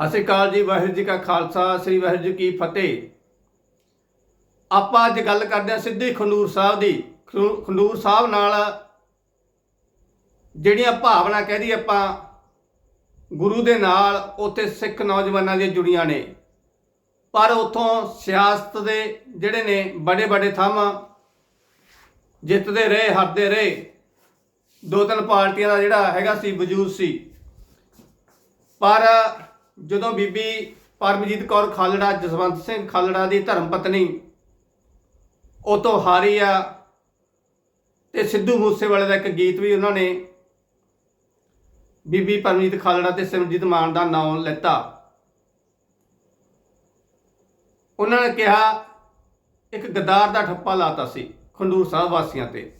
ਸਤਿ ਸ਼੍ਰੀ ਅਕਾਲ ਜੀ, ਵਾਹਿਗੁਰੂ ਜੀ ਕਾ ਖਾਲਸਾ, ਸ੍ਰੀ ਵਾਹਿਗੁਰੂ ਜੀ ਕੀ ਫਤਿਹ। ਆਪਾਂ ਅੱਜ ਗੱਲ ਕਰਦੇ ਹਾਂ ਸਿੱਧੀ ਖੰਡੂਰ ਸਾਹਿਬ ਦੀ। ਖੰਡੂ- ਖੰਡੂਰ ਸਾਹਿਬ ਨਾਲ ਜਿਹੜੀਆਂ ਭਾਵਨਾ ਕਹਦੀ ਆਪਾਂ, ਗੁਰੂ ਦੇ ਨਾਲ ਉੱਥੇ ਸਿੱਖ ਨੌਜਵਾਨਾਂ ਦੀਆਂ ਜੁੜੀਆਂ ਨੇ। ਪਰ ਉਥੋਂ ਸਿਆਸਤ ਦੇ ਜਿਹੜੇ ਨੇ ਬੜੇ ਬੜੇ ਥੰਮ ਜਿੱਤਦੇ ਰਹੇ, ਹਰਦੇ ਰਹੇ। ਦੋ ਤਿੰਨ ਪਾਰਟੀਆਂ ਦਾ ਜਿਹੜਾ ਹੈਗਾ ਸੀ, ਵਜੂਦ ਸੀ। ਪਰ ਜਦੋਂ ਬੀਬੀ ਪਰਮਜੀਤ ਕੌਰ ਖਾਲੜਾ, ਜਸਵੰਤ ਸਿੰਘ ਖਾਲੜਾ ਦੀ ਧਰਮ ਪਤਨੀ ਉਹ ਤੋਂ ਹਾਰੀ ਆ ਤੇ ਸਿੱਧੂ ਮੂਸੇਵਾਲੇ ਦਾ ਇੱਕ ਗੀਤ ਵੀ ਉਹਨਾਂ ਨੇ ਬੀਬੀ ਪਰਮਜੀਤ ਖਾਲੜਾ ਤੇ ਸਿਮਰਜੀਤ ਮਾਨ ਦਾ ਨਾਮ ਲੈਤਾ। ਉਹਨਾਂ ਨੇ ਕਿਹਾ, ਇੱਕ ਗਦਾਰ ਦਾ ਠੱਪਾ ਲਾਤਾ ਸੀ ਖੰਡੂਰ ਸਾਹਿਬ ਵਾਸੀਆਂ ਤੇ।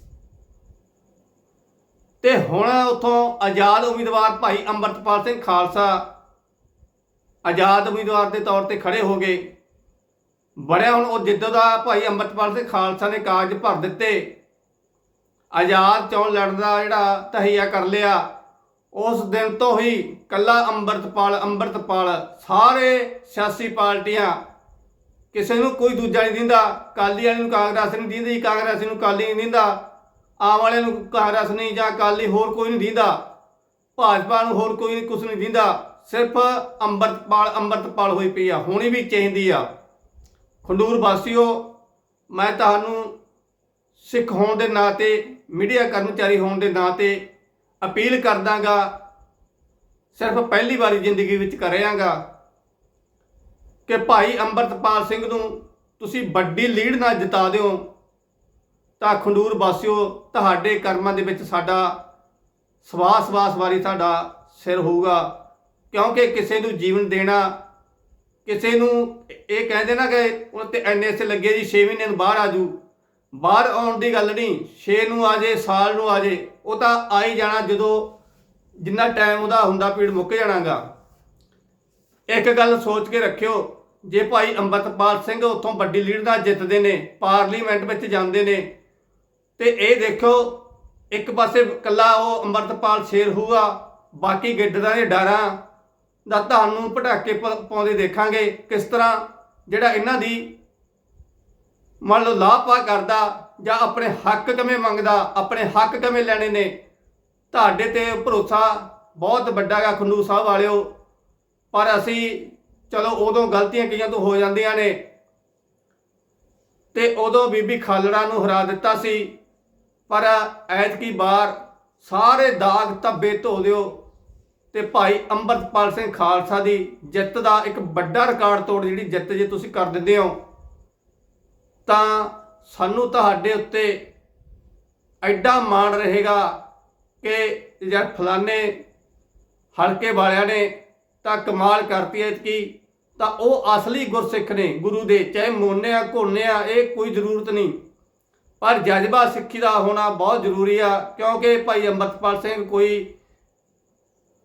ਤੇ ਹੁਣ ਉਥੋਂ ਆਜ਼ਾਦ ਉਮੀਦਵਾਰ ਭਾਈ ਅੰਮ੍ਰਿਤਪਾਲ ਸਿੰਘ ਖਾਲਸਾ ਆਜ਼ਾਦ ਉਮੀਦਵਾਰ ਦੇ ਤੌਰ ਤੇ ਖੜੇ ਹੋ ਗਏ। ਬੜਿਆ ਹੁਣ ਉਹ ਜਿੱਦੋਂ ਦਾ ਭਾਈ ਅੰਮ੍ਰਿਤਪਾਲ ਸਿੰਘ ਖਾਲਸਾ ਨੇ ਕਾਗਜ਼ ਭਰ ਦਿੱਤੇ। ਆਜ਼ਾਦ ਚੋਣ ਲੜਨ ਦਾ ਜਿਹੜਾ ਤਹਈਆ ਕਰ ਲਿਆ, ਉਸ ਦਿਨ ਤੋਂ ਹੀ ਕੱਲਾ ਅੰਮ੍ਰਿਤਪਾਲ ਅੰਮ੍ਰਿਤਪਾਲ ਸਾਰੇ ਸਿਆਸੀ ਪਾਰਟੀਆਂ ਕਿਸੇ ਨੂੰ ਕੋਈ ਦੂਜਾ ਨਹੀਂ ਦਿੰਦਾ ਕਾਲੀ ਵਾਲੇ ਨੂੰ ਕਾਂਗਰਸ ਨਹੀਂ ਦਿੰਦੀ, ਕਾਂਗਰਸ ਨੂੰ ਕਾਲੀ ਨਹੀਂ ਦਿੰਦਾ, ਆਮ ਵਾਲੇ ਨੂੰ ਕਾਂਗਰਸ ਨਹੀਂ ਜਾਂ ਕਾਲੀ ਹੋਰ ਕੋਈ ਨਹੀਂ ਦਿੰਦਾ, ਭਾਜਪਾ ਨੂੰ ਹੋਰ ਕੋਈ ਕੁਝ ਨਹੀਂ ਦਿੰਦਾ। ਸਿਰਫ ਅੰਮ੍ਰਿਤਪਾਲ ਅੰਮ੍ਰਿਤਪਾਲ ਹੋਈ ਪਈ ਆ, ਹੋਣੀ ਵੀ ਚਾਹੀਦੀ ਆ। ਖੰਡੂਰ ਵਾਸੀਓ, ਮੈਂ ਤੁਹਾਨੂੰ ਸਿੱਖ ਹੋਣ ਦੇ ਨਾਤੇ ਮੀਡੀਆ ਕਰਮਚਾਰੀ ਹੋਣ ਦੇ ਨਾਤੇ ਅਪੀਲ ਕਰਦਾਗਾ, ਸਿਰਫ ਪਹਿਲੀ ਵਾਰੀ ਜ਼ਿੰਦਗੀ ਵਿੱਚ ਕਰ ਰਿਹਾਗਾ ਕਿ ਭਾਈ ਅੰਮ੍ਰਿਤਪਾਲ ਸਿੰਘ ਨੂੰ ਤੁਸੀਂ ਵੱਡੀ ਲੀਡ ਨਾਲ ਜਿਤਾ ਦਿਓ। ਤਾਂ ਖੰਡੂਰ ਵਾਸੀਓ, ਤੁਹਾਡੇ ਕਰਮਾਂ ਦੇ ਵਿੱਚ ਸਾਡਾ ਸਵਾਸ ਸਵਾਸ ਵਾਰੀ ਤੁਹਾਡਾ ਸਿਰ ਹੋਊਗਾ। ਕਿਉਂਕਿ ਕਿਸੇ ਨੂੰ ਜੀਵਨ ਦੇਣਾ, ਕਿਸੇ ਨੂੰ ਇਹ ਕਹਿੰਦੇ ਨਾ ਕਿ ਉਹ ਤੇ ਐਨਐਸ ਲੱਗੇ ਜੀ 6 ਮਹੀਨੇ ਨੂੰ ਬਾਹਰ ਆ ਜੂ ਬਾਹਰ ਆਉਣ ਦੀ ਗੱਲ ਨਹੀਂ 6 ਨੂੰ ਆ ਜੇ, ਸਾਲ ਨੂੰ ਆ ਜੇ, ਉਹ ਤਾਂ ਆ ਹੀ ਜਾਣਾ ਜਦੋਂ ਜਿੰਨਾ ਟਾਈਮ ਉਹਦਾ ਹੁੰਦਾ ਪੀੜ ਮੁੱਕ ਜਾਣਾਗਾ। ਇੱਕ ਗੱਲ ਸੋਚ ਕੇ ਰੱਖਿਓ, ਜੇ ਭਾਈ ਅੰਮ੍ਰਿਤਪਾਲ ਸਿੰਘ ਉੱਥੋਂ ਵੱਡੀ ਲੀਡ ਨਾਲ ਜਿੱਤਦੇ ਨੇ, ਪਾਰਲੀਮੈਂਟ ਵਿੱਚ ਜਾਂਦੇ ਨੇ, ਤੇ ਇਹ ਦੇਖੋ ਇੱਕ ਪਾਸੇ ਕੱਲਾ ਉਹ ਅੰਮ੍ਰਿਤਪਾਲ ਸ਼ੇਰ ਹੋਊਗਾ, ਬਾਕੀ ਗਿੱਡਰਾਂ ਦੇ ਡਾਰਾਂ ਦਾ ਤੁਹਾਨੂੰ ਪਟਾਕੇ ਪ- ਪਾਉਂਦੇ ਦੇਖਾਂਗੇ ਕਿਸ ਤਰ੍ਹਾਂ ਜਿਹੜਾ ਇਹਨਾਂ ਦੀ ਮੰਨ ਲਓ ਲਾਪਾ ਕਰਦਾ ਜਾਂ ਆਪਣੇ ਹੱਕ ਕਿਵੇਂ ਮੰਗਦਾ, ਆਪਣੇ ਹੱਕ ਕਿਵੇਂ ਲੈਣੇ ਨੇ, ਤੁਹਾਡੇ ਤੇ ਭਰੋਸਾ ਬਹੁਤ ਵੱਡਾ ਗਾ ਖੰਡੂ ਸਾਹਿਬ ਵਾਲਿਓ। ਪਰ ਅਸੀਂ ਚਲੋ ਉਦੋਂ ਗਲਤੀਆਂ ਕਈਆਂ ਤੋਂ ਹੋ ਜਾਂਦੀਆਂ ਨੇ ਤੇ ਉਦੋਂ ਬੀਬੀ ਖਾਲੜਾ ਨੂੰ ਹਰਾ ਦਿੱਤਾ ਸੀ। ਪਰ ਐਤਕੀ ਵਾਰ ਸਾਰੇ ਦਾਗ ਧੱਬੇ ਧੋ ਦਿਓ। ਤੇ ਭਾਈ ਅੰਮ੍ਰਿਤਪਾਲ ਸਿੰਘ ਖਾਲਸਾ ਦੀ ਜਿੱਤ ਦਾ ਇੱਕ ਵੱਡਾ ਰਿਕਾਰਡ ਤੋੜ ਜਿਹੜੀ ਜਿੱਤ ਜੇ ਤੁਸੀਂ ਕਰ ਦਿੰਦੇ ਹੋ, ਤਾਂ ਸਾਨੂੰ ਤੁਹਾਡੇ ਉੱਤੇ ਐਡਾ ਮਾਣ ਰਹੇਗਾ ਕਿ ਯਾਰ ਫਲਾਣੇ ਹਲਕੇ ਵਾਲਿਆਂ ਨੇ ਤਾਂ ਕਮਾਲ ਕਰਤੀ ਐ ਕਿ ਤਾਂ ਉਹ ਅਸਲੀ ਗੁਰਸਿੱਖ ਨੇ, ਗੁਰੂ ਦੇ, ਚਾਹੇ ਮੋਨੇ ਆ, ਘੋਨੇ ਆ, ਇਹ ਕੋਈ ਜ਼ਰੂਰਤ ਨਹੀਂ। ਪਰ ਜਜ਼ਬਾ ਸਿੱਖੀ ਦਾ ਹੋਣਾ ਬਹੁਤ ਜ਼ਰੂਰੀ ਆ, ਕਿਉਂਕਿ ਭਾਈ ਅੰਮ੍ਰਿਤਪਾਲ ਸਿੰਘ ਕੋਈ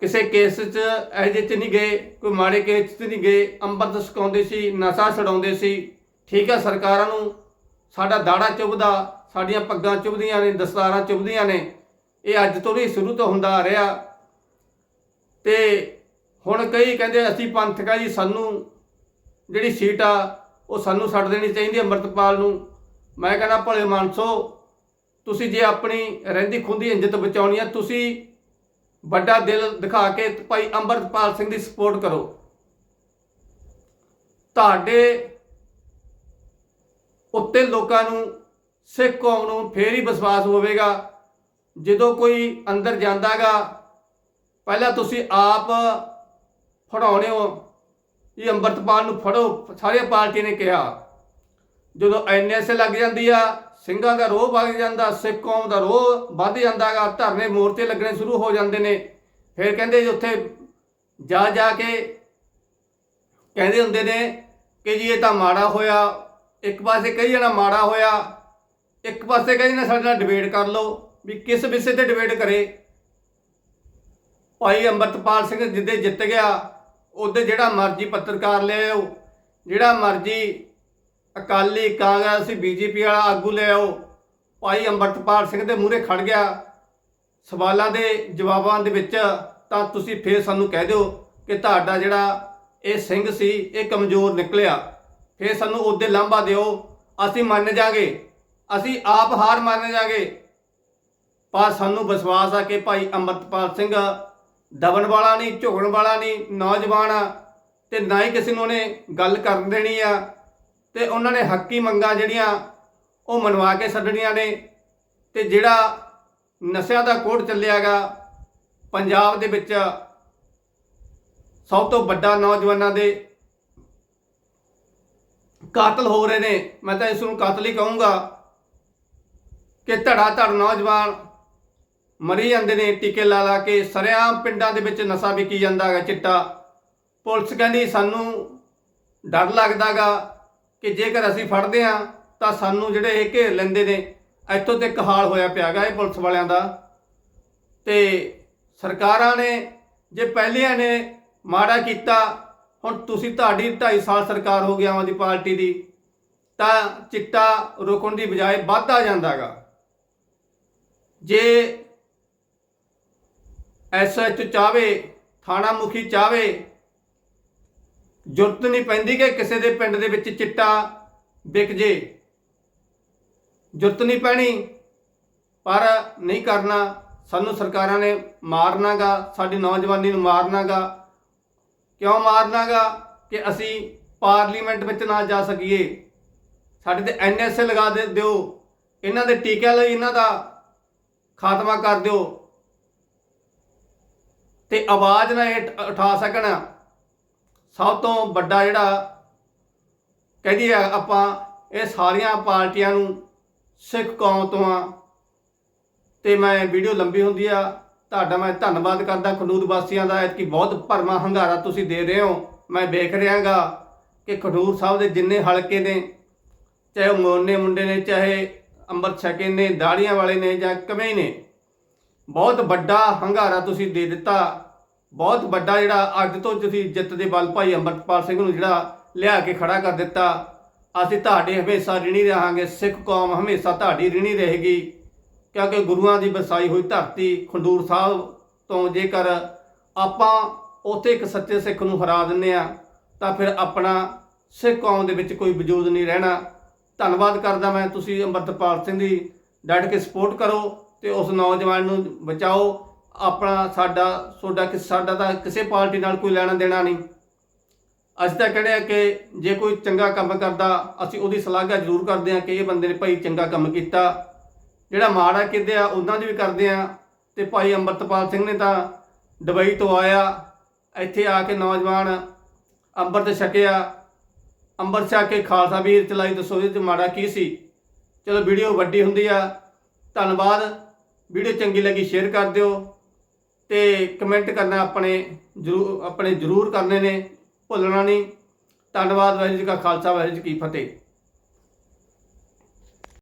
ਕਿਸੇ ਕੇਸ 'ਚ ਇਹੋ ਜਿਹੇ 'ਚ ਨਹੀਂ ਗਏ, ਕੋਈ ਮਾੜੇ ਕੇਸ 'ਚ ਨਹੀਂ ਗਏ ਅੰਮ੍ਰਿਤ ਛਕਾਉਂਦੇ ਸੀ, ਨਸ਼ਾ ਛਡਾਉਂਦੇ ਸੀ। ਠੀਕ ਹੈ ਸਰਕਾਰਾਂ ਨੂੰ ਸਾਡਾ ਦਾੜਾ ਚੁੱਭਦਾ, ਸਾਡੀਆਂ ਪੱਗਾਂ ਚੁੱਭਦੀਆਂ ਨੇ, ਦਸਤਾਰਾਂ ਚੁੱਭਦੀਆਂ ਨੇ। ਇਹ ਅੱਜ ਤੋਂ ਨਹੀਂ, ਸ਼ੁਰੂ ਤੋਂ ਹੁੰਦਾ ਆ ਰਿਹਾ। ਤੇ ਹੁਣ ਕਈ ਕਹਿੰਦੇ ਅਸੀਂ ਪੰਥਕ ਆ ਜੀ, ਸਾਨੂੰ ਜਿਹੜੀ ਸੀਟ ਆ, ਉਹ ਸਾਨੂੰ ਛੱਡ ਦੇਣੀ ਚਾਹੀਦੀ ਅੰਮ੍ਰਿਤਪਾਲ ਨੂੰ। ਮੈਂ ਕਹਿੰਦਾ, ਭਲੇ ਮਾਨਸੋ, ਤੁਸੀਂ ਜੇ ਆਪਣੀ ਰਹਿੰਦੀ ਖੁੰਦੀ ਇੱਜ਼ਤ ਬਚਾਉਣੀ ਆ, ਤੁਸੀਂ ਵੱਡਾ ਦਿਲ ਦਿਖਾ ਕੇ ਭਾਈ ਅੰਮ੍ਰਿਤਪਾਲ ਸਿੰਘ ਦੀ ਸਪੋਰਟ ਕਰੋ। ਤੁਹਾਡੇ ਉੱਤੇ ਲੋਕਾਂ ਨੂੰ, ਸਿੱਖ ਕੌਮ ਨੂੰ ਫੇਰ ਹੀ ਵਿਸ਼ਵਾਸ ਹੋਵੇਗਾ। ਜਦੋਂ ਕੋਈ ਅੰਦਰ ਜਾਂਦਾਗਾ, ਪਹਿਲਾਂ ਤੁਸੀਂ ਆਪ ਫੜਾਉਣੇ ਹੋ। ਇਹ ਅੰਮ੍ਰਿਤਪਾਲ ਨੂੰ ਫੜੋ, ਸਾਰੀਆਂ ਪਾਰਟੀ ਨੇ ਕਿਹਾ। ਜਦੋਂ ਐਨਐਸ ਲੱਗ ਜਾਂਦੀ ਆ ਸਿੰਘਾਂ ਦਾ ਰੋਹ ਵੱਧ ਜਾਂਦਾ, ਸਿੱਖ ਕੌਮ ਦਾ ਰੋਹ ਵੱਧ ਜਾਂਦਾਗਾ, ਧਰਨੇ ਮੋਰਚੇ ਲੱਗਣੇ ਸ਼ੁਰੂ ਹੋ ਜਾਂਦੇ ਨੇ। ਫਿਰ ਕਹਿੰਦੇ ਜੀ ਉੱਥੇ ਜਾ ਜਾ ਕੇ ਕਹਿੰਦੇ ਹੁੰਦੇ ਨੇ ਕਿ ਜੀ ਇਹ ਤਾਂ ਮਾੜਾ ਹੋਇਆ, ਇੱਕ ਪਾਸੇ ਕਹੀ ਜਾਣਾ ਮਾੜਾ ਹੋਇਆ, ਇੱਕ ਪਾਸੇ ਕਹੀ ਜਾਣਾ ਸਾਡੇ ਨਾਲ ਡਿਬੇਟ ਕਰ ਲਓ, ਵੀ ਕਿਸ ਵਿਸ਼ੇ ਤੇ ਡਿਬੇਟ ਕਰੇ। ਭਾਈ ਅੰਮ੍ਰਿਤਪਾਲ ਸਿੰਘ ਜਿੱਦੇ ਜਿੱਤ ਗਿਆ, ਉਹਦੇ ਜਿਹੜਾ ਮਰਜ਼ੀ ਪੱਤਰਕਾਰ ਲੈ ਆਓ ਜਿਹੜਾ ਮਰਜ਼ੀ ਅਕਾਲੀ ਕਾਂਗਰਸੀ ਬੀਜੇਪੀ ਵਾਲਾ ਆਗੂ ਲੈ ਆਓ। ਭਾਈ ਅੰਮ੍ਰਿਤਪਾਲ ਸਿੰਘ ਦੇ ਮੂਹਰੇ ਖੜ ਗਿਆ। ਸਵਾਲਾਂ ਦੇ ਜਵਾਬਾਂ ਦੇ ਵਿੱਚ ਤਾਂ ਤੁਸੀਂ ਫੇਰ ਸਾਨੂੰ ਕਹਿ ਦਿਓ ਕਿ ਤੁਹਾਡਾ ਜਿਹੜਾ ਇਹ ਸਿੰਘ ਸੀ, ਇਹ ਕਮਜ਼ੋਰ ਨਿਕਲਿਆ। ਫਿਰ ਸਾਨੂੰ ਉਹਦੇ ਲਾਂਭਾ ਦਿਓ। ਅਸੀਂ ਮੰਨ ਜਾਗੇ। ਅਸੀਂ ਆਪ ਹਾਰ ਮੰਨ ਜਾਗੇ। ਪਰ ਸਾਨੂੰ ਵਿਸ਼ਵਾਸ ਆ ਕਿ ਭਾਈ ਅੰਮ੍ਰਿਤਪਾਲ ਸਿੰਘ ਦਬਣ ਵਾਲਾ ਨਹੀਂ, ਝੁਕਣ ਵਾਲਾ ਨਹੀਂ, ਨੌਜਵਾਨ ਆ। ਤੇ ਨਾ ਹੀ ਕਿਸੇ ਨੂੰ ਉਹਨੇ ਗੱਲ ਕਰਨ ਦੇਣੀ ਆ। ਤੇ ਉਹਨਾਂ ਨੇ ਹੱਕੀ ਮੰਗਾਂ ਜਿਹੜੀਆਂ ਉਹ ਮਨਵਾ ਕੇ ਛੱਡਣੀਆਂ ਨੇ ਤੇ ਜਿਹੜਾ ਨਸ਼ਿਆਂ ਦਾ ਕੋਡ ਚੱਲਿਆਗਾ, ਪੰਜਾਬ ਦੇ ਵਿੱਚ ਸਭ ਤੋਂ ਵੱਡਾ ਨੌਜਵਾਨਾਂ ਦੇ ਕਾਤਲ ਹੋ ਰਹੇ ਨੇ। ਮੈਂ ਤਾਂ ਇਸ ਨੂੰ ਕਾਤਲ ਹੀ ਕਹੂੰਗਾ ਕਿ ਧੜਾ ਧੜ ਨੌਜਵਾਨ ਮਰੀ ਜਾਂਦੇ ਨੇ, ਟੀਕੇ ਲਾ ਲਾ ਕੇ। ਸਰਿਆਮ ਪਿੰਡਾਂ ਦੇ ਵਿੱਚ ਨਸ਼ਾ ਵਿਕੀ ਜਾਂਦਾ ਹੈਗਾ ਚਿੱਟਾ। ਪੁਲਿਸ ਕਹਿੰਦੀ, ਸਾਨੂੰ ਡਰ ਲੱਗਦਾਗਾ ਕਿ ਜੇਕਰ ਅਸੀਂ ਫੜਦੇ ਆ ਤਾਂ ਸਾਨੂੰ ਜਿਹੜੇ ਇਹ ਘੇਰ ਲੈਂਦੇ ਨੇ, ਇੱਥੋਂ ਤੱਕ ਹਾਲ ਹੋਇਆ ਪਿਆਗਾ ਇਹ ਪੁਲਿਸ ਵਾਲਿਆਂ ਦਾ। ਤੇ ਸਰਕਾਰਾਂ ਨੇ ਜੇ ਪਹਿਲਿਆਂ ਨੇ ਮਾੜਾ ਕੀਤਾ, ਹੁਣ ਤੁਸੀਂ ਤੁਹਾਡੀ 2.5 ਸਾਲ ਸਰਕਾਰ ਹੋ ਗਈ ਆਮ ਆਦਮੀ ਪਾਰਟੀ ਦੀ, ਤਾਂ ਚਿੱਟਾ ਰੋਕਣ ਦੀ ਬਜਾਏ ਵੱਧਦਾ ਜਾਂਦਾਗਾ। ਜੇ ਐਸਐਚ ਚਾਵੇ ਥਾਣਾ ਮੁਖੀ ਚਾਵੇ ਜ਼ਰੂਰਤ ਨਹੀਂ ਪੈਂਦੀ ਕਿ ਕਿਸੇ ਦੇ ਪਿੰਡ ਦੇ ਵਿੱਚ ਚਿੱਟਾ ਵਿਕ ਜੇ। ਜ਼ਰੂਰਤ ਨਹੀਂ ਪੈਣੀ, ਪਰ ਨਹੀਂ ਕਰਨਾ, ਸਾਨੂੰ ਸਰਕਾਰਾਂ ਨੇ ਮਾਰਨਾਗਾ, ਸਾਡੀ ਨੌਜਵਾਨੀ ਨੂੰ ਮਾਰਨਾਗਾ। ਕਿਉਂ ਮਾਰਨਾਗਾ ਕਿ ਅਸੀਂ ਪਾਰਲੀਮੈਂਟ ਵਿੱਚ ਨਾ ਜਾ ਸਕੀਏ? ਸਾਡੇ ਤੇ ਐਨਐਸਏ ਲਗਾ ਦੇ ਦਿਓ। ਇਹਨਾਂ ਦੇ ਟੀਕਿਆਂ ਲਈ ਇਹਨਾਂ ਦਾ ਖਾਤਮਾ ਕਰ ਦਿਓ। ਤੇ ਆਵਾਜ਼ ਨਾ ਇਹ ਉਠਾ ਸਕਣ। ਸਭ ਤੋਂ ਵੱਡਾ ਜਿਹੜਾ ਕਹਦੀ ਆ ਆਪਾਂ, ਇਹ ਸਾਰੀਆਂ ਪਾਰਟੀਆਂ ਨੂੰ ਸਿੱਖ ਕੌਮ ਤੋਂ ਆ। ਤੇ ਮੈਂ ਵੀਡੀਓ ਲੰਬੀ ਹੁੰਦੀ ਆ। ਤੁਹਾਡਾ ਮੈਂ ਧੰਨਵਾਦ ਕਰਦਾ ਖਡੂਰ ਵਾਸੀਆਂ ਦਾ। ਕਿ ਬਹੁਤ ਭਰਮਾ ਹੰਗਾਰਾ ਤੁਸੀਂ ਦੇ ਰਹੇ ਹੋ। ਮੈਂ ਵੇਖ ਰਿਹਾਗਾ ਕਿ ਖਡੂਰ ਸਾਹਿਬ ਦੇ ਜਿੰਨੇ ਹਲਕੇ ਨੇ, ਚਾਹੇ ਉਹ ਮੋਨੇ ਮੁੰਡੇ ਨੇ, ਚਾਹੇ ਅੰਮ੍ਰਿਤ ਛਕੇ ਨੇ, ਦਾੜੀਆਂ ਵਾਲੇ ਨੇ ਜਾਂ ਕਮੇ ਨੇ, ਬਹੁਤ ਵੱਡਾ ਹੰਗਾਰਾ ਤੁਸੀਂ ਦੇ ਦਿੱਤਾ। ਬਹੁਤ ਵੱਡਾ ਜਿਹੜਾ ਅੱਜ ਤੋਂ ਤੁਸੀਂ ਜਿੱਤ ਦੇ ਬਲ ਭਾਈ ਅੰਮ੍ਰਿਤਪਾਲ ਸਿੰਘ ਨੂੰ ਜਿਹੜਾ ਲਿਆ ਕੇ ਖੜਾ ਕਰ ਦਿੱਤਾ। ਅਸੀਂ ਤੁਹਾਡੇ ਹਮੇਸ਼ਾ ਰਿਣੀ ਰਹਾਂਗੇ, ਸਿੱਖ ਕੌਮ ਹਮੇਸ਼ਾ ਤੁਹਾਡੀ ਰਿਣੀ ਰਹੇਗੀ। ਕਿਉਂਕਿ ਗੁਰੂਆਂ ਦੀ ਵਸਾਈ ਹੋਈ ਧਰਤੀ ਖੰਡੂਰ ਸਾਹਿਬ ਤੋਂ ਜੇਕਰ ਆਪਾਂ ਉੱਥੇ ਇੱਕ ਸੱਚੇ ਸਿੱਖ ਨੂੰ ਹਰਾ ਦਿੰਨੇ ਆ ਤਾਂ ਫਿਰ ਆਪਣਾ ਸਿੱਖ ਕੌਮ ਦੇ ਵਿੱਚ ਕੋਈ ਵਜੂਦ ਨਹੀਂ ਰਹਿਣਾ। ਧੰਨਵਾਦ ਕਰਦਾ ਮੈਂ, ਤੁਸੀਂ ਅੰਮ੍ਰਿਤਪਾਲ ਸਿੰਘ ਦੀ ਡਟ ਕੇ ਸਪੋਰਟ ਕਰੋ ਤੇ ਉਸ ਨੌਜਵਾਨ ਨੂੰ ਬਚਾਓ। ਆਪਣਾ ਸਾਡਾ ਤੁਹਾਡਾ ਕਿ ਸਾਡਾ ਤਾਂ ਕਿਸੇ ਪਾਰਟੀ ਨਾਲ ਕੋਈ ਲੈਣਾ ਦੇਣਾ ਨਹੀਂ। ਅਸੀਂ ਤਾਂ ਕਹਿੰਦੇ ਆ ਕਿ ਜੇ ਕੋਈ ਚੰਗਾ ਕੰਮ ਕਰਦਾ, ਅਸੀਂ ਉਹਦੀ ਸ਼ਲਾਘਾ ਜ਼ਰੂਰ ਕਰਦੇ ਆ ਕਿ ਇਹ ਬੰਦੇ ਨੇ ਭਾਈ ਚੰਗਾ ਕੰਮ ਕੀਤਾ। ਜਿਹੜਾ ਮਾੜਾ ਕਿਤੇ ਆ, ਉਹਨਾਂ ਦੀ ਵੀ ਕਰਦੇ ਆ ਤੇ ਭਾਈ ਅੰਮ੍ਰਿਤਪਾਲ ਸਿੰਘ ਨੇ ਤਾਂ ਦੁਬਈ ਤੋਂ ਆਇਆ, ਇੱਥੇ ਆ ਕੇ ਨੌਜਵਾਨ ਅੰਮ੍ਰਿਤ ਛਕਿਆ। ਅੰਮ੍ਰਿਤ ਛਕ ਕੇ ਖਾਲਸਾ ਵੀਰ ਚਲਾਈ ਦੱਸੋ ਇਹਦੇ ਚ ਮਾੜਾ ਕੀ ਸੀ। ਚਲੋ ਵੀਡੀਓ ਵੱਡੀ ਹੁੰਦੀ ਆ। ਧੰਨਵਾਦ। ਵੀਡੀਓ ਚੰਗੀ ਲੱਗੀ, ਸ਼ੇਅਰ ਕਰ ਦਿਓ। ਤੇ ਕਮੈਂਟ ਕਰਨਾ ਆਪਣੇ ਜਰੂਰ ਆਪਣੇ ਜਰੂਰ ਕਰਨੇ ਨੇ। ਭੁੱਲਣਾ ਨਹੀਂ। ਧੰਨਵਾਦ ਵਾਹਿਗੁਰੂ ਜੀ ਕਾ ਖਾਲਸਾ, ਵਾਹਿਗੁਰੂ ਜੀ ਕੀ ਫਤਿਹ।